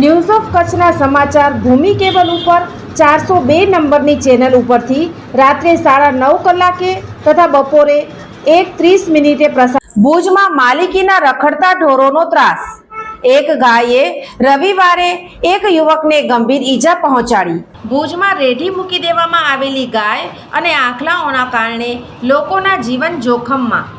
News of કચ્છના સમાચાર ભૂમિ cable ઉપર ચારસો બે નંબરની ચેનલ ઉપરથી રાત્રે સાડા નવ કલાકે તથા બપોરે એક ત્રીસ મિનિટે પ્રસાર ભુજમાં માલિકીના રખડતા ઢોરોનો ત્રાસ. એક ગાયે રવિવારે એક યુવકને ગંભીર ઈજા પહોંચાડી. ભુજમાં રેઢી મૂકી દેવામાં આવેલી ગાય અને આંખલાઓના કારણે લોકોના જીવન જોખમમાં.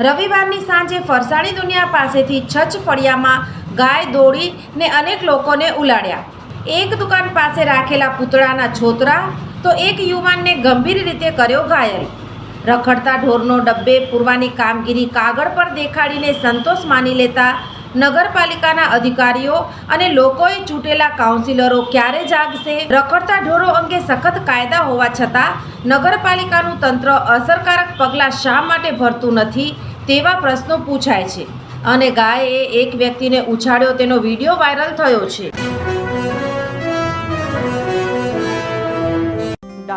રવિવારની સાંજે ફરસાણી દુનિયા પાસેથી છચ ફળિયામાં ગાય દોડીને અનેક લોકોને ઉલાડ્યા એક દુકાન પાસે રાખેલા પૂતળાના છોતરા તો એક યુવાનને ગંભીર રીતે કર્યો ઘાયલ. રખડતા ઢોરનો ડબ્બે પૂરવાની કામગીરી કાગળ પર દેખાડીને સંતોષ માની લેતા નગરપાલિકાના અધિકારીઓ અને લોકોએ ચૂંટેલા કાઉન્સિલરો ક્યારે જાગશે, રખડતા ઢોરો અંગે સખત કાયદા હોવા છતાં, નગરપાલિકાનું તંત્ર અસરકારક પગલાં શા માટે ભરતું નથી તેવા પ્રશ્નો પૂછાય છે. અને ગાયે એક વ્યક્તિને ઉછાળ્યો, તેનો વીડિયો વાયરલ થયો છે.